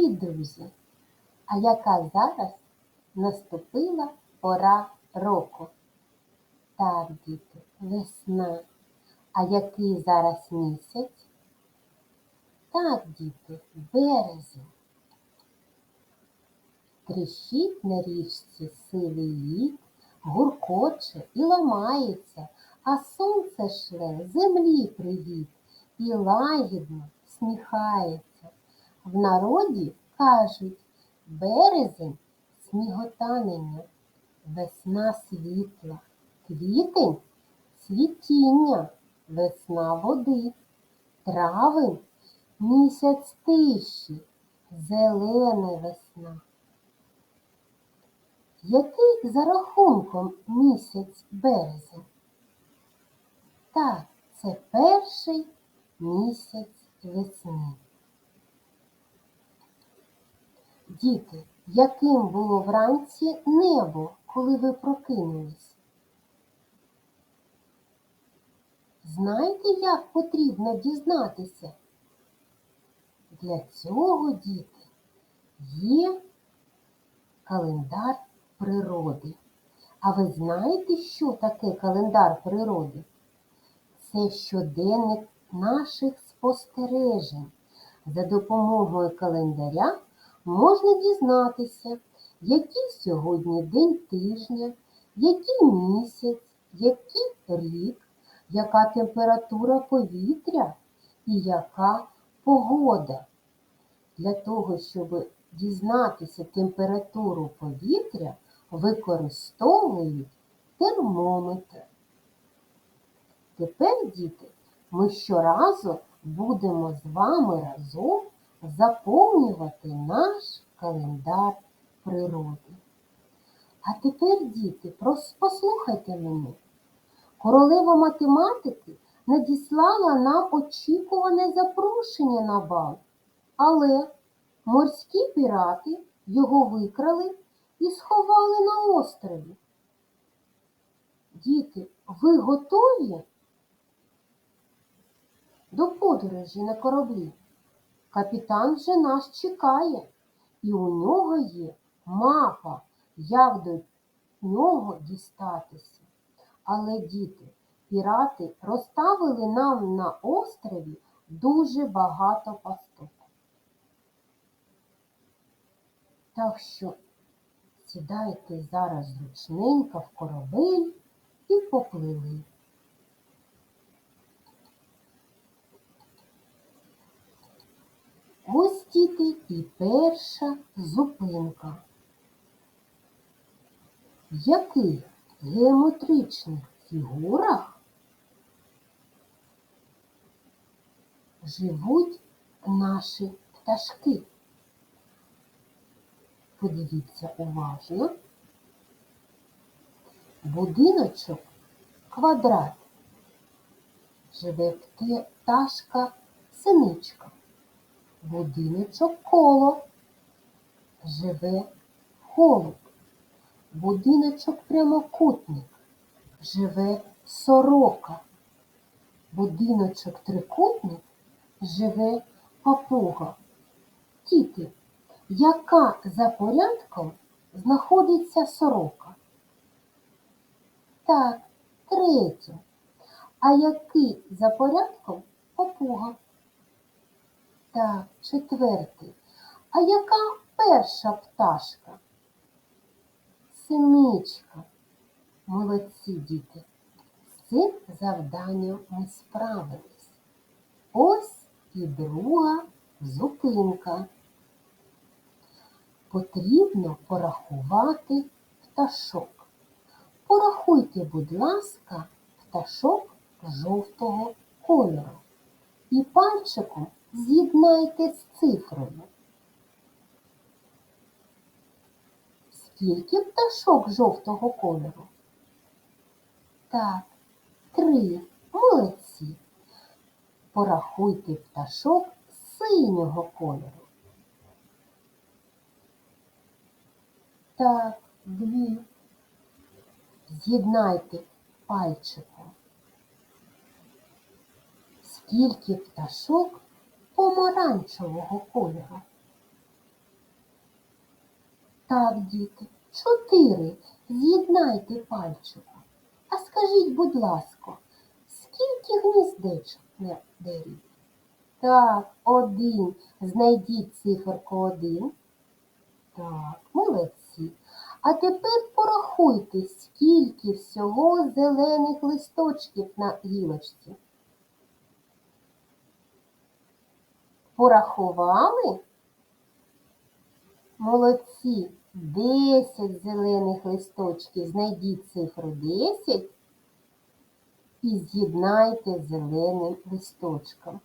Привіт, друзі! А яка зараз наступила пора року? Так, діти, весна. А який зараз місяць? Так, діти, березень. Тріщить на річці сивий лід, гуркоче і ламається, а сонце шле землі привіт і лагідно сміхається. В народі кажуть березень сніготанення, весна світла, квітень цвітіння, весна води, травень місяць тиші, зелена весна. Який за рахунком місяць березень? Так, це перший місяць весни. Діти, яким було вранці небо, коли ви прокинулись? Знаєте, як потрібно дізнатися? Для цього, діти, є календар природи. А ви знаєте, що таке календар природи? Це щоденник наших спостережень. За допомогою календаря можна дізнатися, який сьогодні день тижня, який місяць, який рік, яка температура повітря і яка погода. Для того, щоб дізнатися температуру повітря, використовують термометр. Тепер, діти, ми щоразу будемо з вами разом заповнювати наш календар природи. А тепер, діти, послухайте мене. Королева математики надіслала нам очікуване запрошення на бал, але морські пірати його викрали і сховали на острові. Діти, ви готові до подорожі на кораблі? Капітан вже нас чекає, і у нього є мапа, як до нього дістатися. Але діти, пірати розставили нам на острові дуже багато пасток. Так що сідайте зараз зручненько в корабель і поплили. Ось діти і перша зупинка. В яких геометричних фігурах живуть наші пташки? Подивіться уважно. Будиночок квадрат. Живе пташка синичка. Будиночок коло. Живе голуб. Будиночок прямокутник. Живе сорока. Будиночок трикутник живе папуга. Діти, яка за порядком знаходиться сорока? Так, третя. А який за порядком папуга? Так, четвертий. А яка перша пташка? Синичка. Молодці діти. З цим завданням ми справились. Ось і друга зупинка. Потрібно порахувати пташок. Порахуйте, будь ласка, пташок жовтого кольору. І пальчиком з'єднайте з цифрою. Скільки пташок жовтого кольору? Так, три. Молодці. Порахуйте пташок синього кольору. Так, дві. З'єднайте пальчиком. Скільки пташок помаранчевого кольору? Так, діти, чотири. З'єднайте пальчиком. А скажіть, будь ласка, скільки гніздечок на дереві? Так, один. Знайдіть циферку один. Так, молодці. А тепер порахуйте, скільки всього зелених листочків на гілочці. Порахували? Молодці. Десять зелених листочків. Знайдіть цифру 10 і з'єднайте зеленим листочком.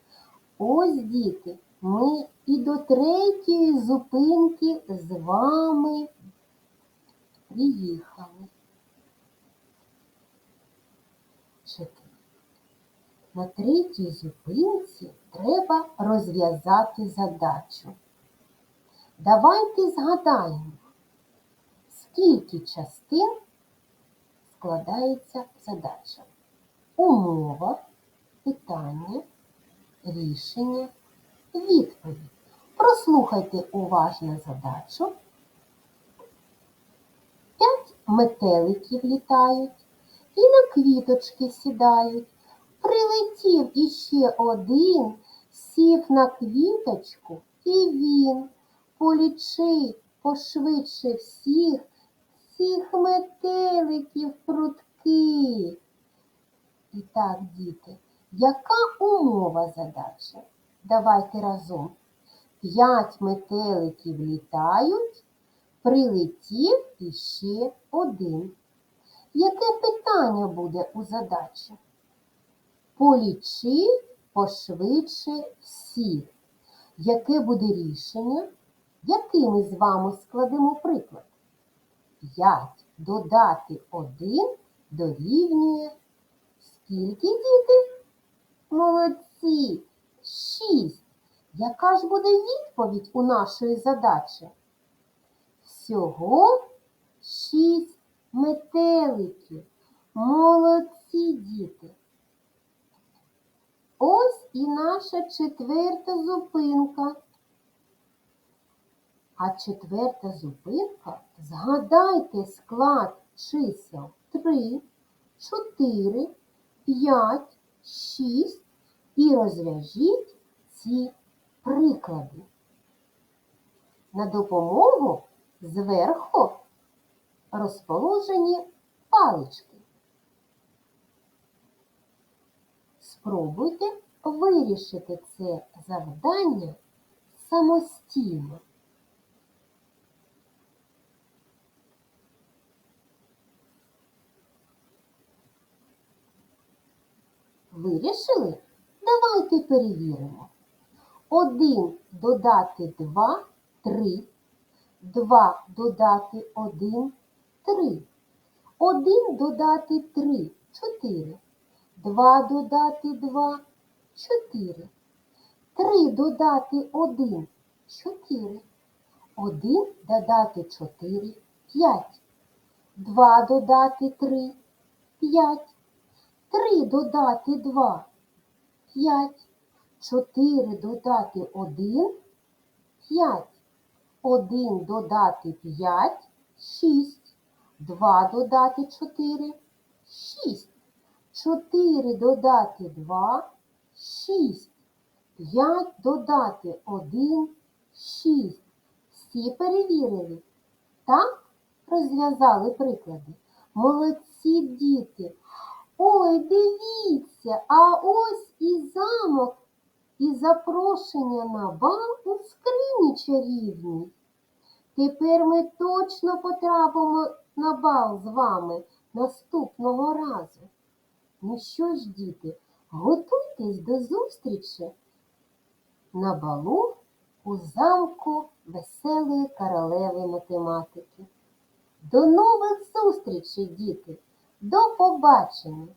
Ось, діти, ми і до третьої зупинки з вами приїхали. На третій зупинці треба розв'язати задачу. Давайте згадаємо, скільки частин складається задача. Умова, питання, рішення, відповідь. Прослухайте уважно задачу. П'ять метеликів літають і на квіточки сідають. Прилетів іще один, сів на квіточку, і він полічи пошвидше всіх, всіх метеликів прудких. І так, діти, яка умова задачі? Давайте разом. П'ять метеликів літають, прилетів іще один. Яке питання буде у задачі? Полічи пошвидше всіх. Яке буде рішення? Який ми з вами складемо приклад? 5 додати 1 дорівнює скільки діти? Молодці! 6. Яка ж буде відповідь у нашої задачі? Всього 6 метеликів. Молодці діти! Ось і наша четверта зупинка. А четверта зупинка згадайте склад чисел 3, 4, 5, 6 і розв'яжіть ці приклади. На допомогу зверху розположені палички. Спробуйте вирішити це завдання самостійно. Вирішили? Давайте перевіримо. 1 додати 2 3. 2 додати 1 3. 1 додати 3 4. 2 додати 2 4. 3 додати 1 4. 1 додати 4 5. 2 додати 3 5. 3 додати 2 5. 4 додати 1 5. 1 додати 5 6. 2 додати 4 6. 4 додати 2 6. 5 додати 1 6. Всі перевірили? Так? Розв'язали приклади. Молодці діти. Ой, дивіться, а ось і замок, і запрошення на бал у скрині чарівній. Тепер ми точно потрапимо на бал з вами наступного разу. Ну що ж, діти, готуйтесь до зустрічі на балу у замку веселої королеви математики. До нових зустрічей, діти! До побачення!